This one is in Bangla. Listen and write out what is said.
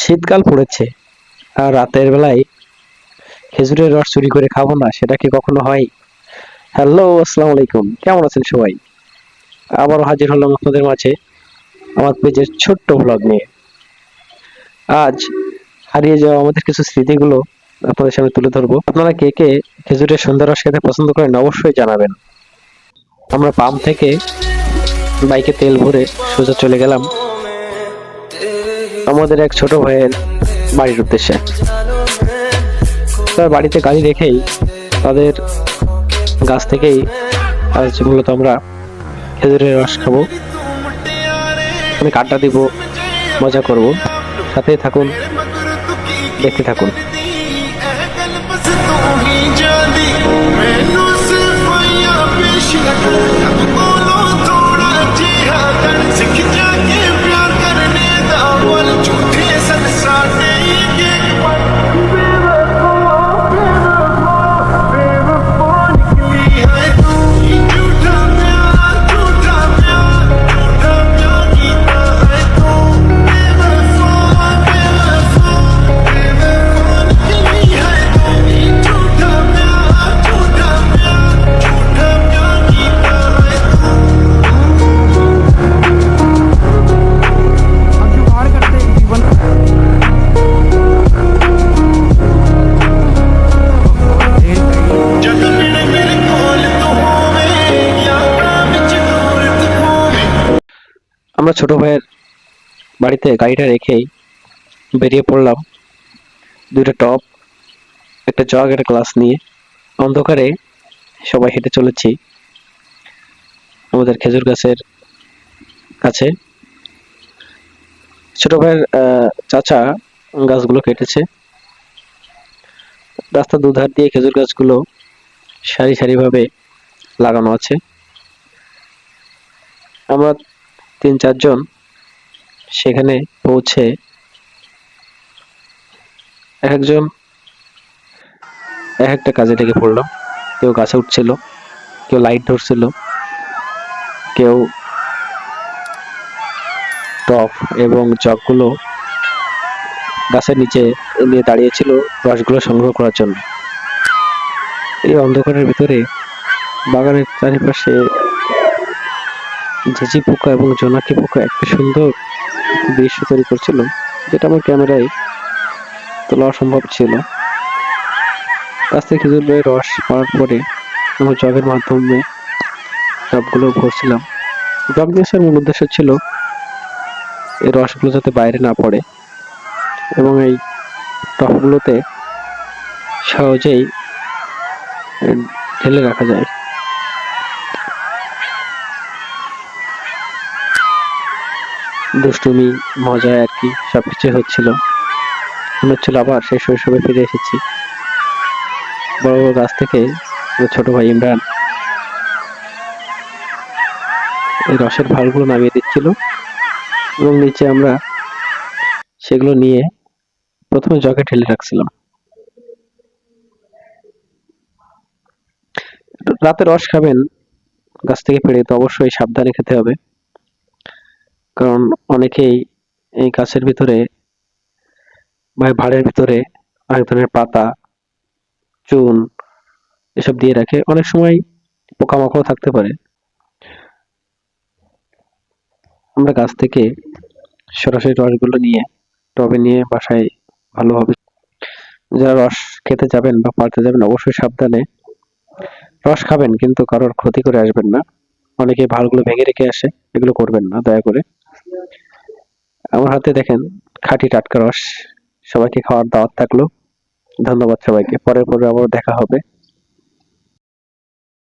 শীতকাল পড়েছে আর রাতের বেলায় খেজুরের রস চুরি করে খাব না, সেটা কি কখনো হয়? হ্যালো আসসালামু আলাইকুম। কেমন আছেন সবাই? আবারও হাজির হলাম আপনাদের মাঝে আমার পেজের ছোট্ট ব্লগ নিয়ে। আজ হারিয়ে যাওয়া আমাদের কিছু স্মৃতিগুলো আপনাদের সামনে তুলে ধরবো। আপনারা কে কে খেজুরের সন্ধ্যা রস খেতে পছন্দ করেন অবশ্যই জানাবেন। আমরা পাম্প থেকে বাইকে তেল ভরে সোজা চলে গেলাম। আমাদের এক ছোট ভাইয়ের বাড়ির উদ্দেশ্যে। তার বাড়িতে গাড়ি রেখেই তাদের গাছ থেকেই আজ মূলত আমরা খেজুরের রস খাব। আমি কাটা দিব, মজা করব। সাথেই থাকুন, দেখতে থাকুন। আমরা ছোট ভাইয়ের বাড়িতে গাড়িটা রেখেই বেরিয়ে পড়লাম। দুটো টপ একটা জগ, একটা গ্লাস নিয়ে অন্ধকারে সবাই হেঁটে চলেছি। আমাদের খেজুর গাছের কাছে। ছোট ভাইয়ের চাচা গাছগুলো কেটেছে। রাস্তার দুধার দিয়ে খেজুর গাছগুলো সারি সারিভাবে লাগানো আছে। আমরা তিন চারজন সেখানে পৌঁছে এক একজন এক একটা কাজে লেগে পড়লাম কেউ গাছে উঠছিল, কেউ লাইট ধরছিল, কেউ টপ এবং জগগুলো গাছের নিচে নিয়ে দাঁড়িয়েছিল রসগুলো সংগ্রহ করার জন্য। এই অন্ধকারের ভিতরে বাগানের চারিপাশে ঝিঝি পোকা এবং জোনাকি পোকা একটা সুন্দর দৃশ্য তৈরি করছিল, যেটা আমার ক্যামেরায় তোলা অসম্ভব ছিল। গাছ থেকে খেজুরের রস পাওয়ার পরে আমার জগের মাধ্যমে টবগুলো ভরছিলাম। জগ দিয়ে আসার মূল উদ্দেশ্য ছিল এই রসগুলো যাতে বাইরে না পড়ে এবং এই টবগুলোতে সহজেই ঢেলে রাখা যায়। দুষ্টুমি, মজা আর কি সব সবকিছু হচ্ছিল। মনে হচ্ছিল আবার সেই শৈশবে ফিরে এসেছি। বড় বড় গাছ থেকে ছোট ভাই ইমরান, এই রসের ভালগুলো নামিয়ে দিচ্ছিল এবং নিচে আমরা সেগুলো নিয়ে প্রথমে জগে ঠেলে রাখছিলাম। রাতে রস খাবেন, গাছ থেকে পেড়ে, তো অবশ্যই সাবধানে খেতে হবে। কারণ অনেকেই এই গাছের ভিতরে বা ভাড়ের ভিতরে অনেক ধরনের পাতা, চুন এসব দিয়ে রাখে। অনেক সময় পোকামাকড় থাকতে পারে। আমরা গাছ থেকে সরাসরি রসগুলো নিয়ে, টবে নিয়ে বাসায় ভালোভাবে যারা রস খেতে যাবেন বা পাড়তে যাবেন, অবশ্যই সাবধানে রস খাবেন, কিন্তু কারোর ক্ষতি করে আসবেন না। অনেকে ভালগুলো ভেঙে রেখে আসে, এগুলো করবেন না, দয়া করে। আমার হাতে দেখেন খাঁটি টাটকা রস। সবাইকে খাওয়ার দাওয়াত থাকল। ধন্যবাদ সবাইকে। পরের পর্বে আবার দেখা হবে।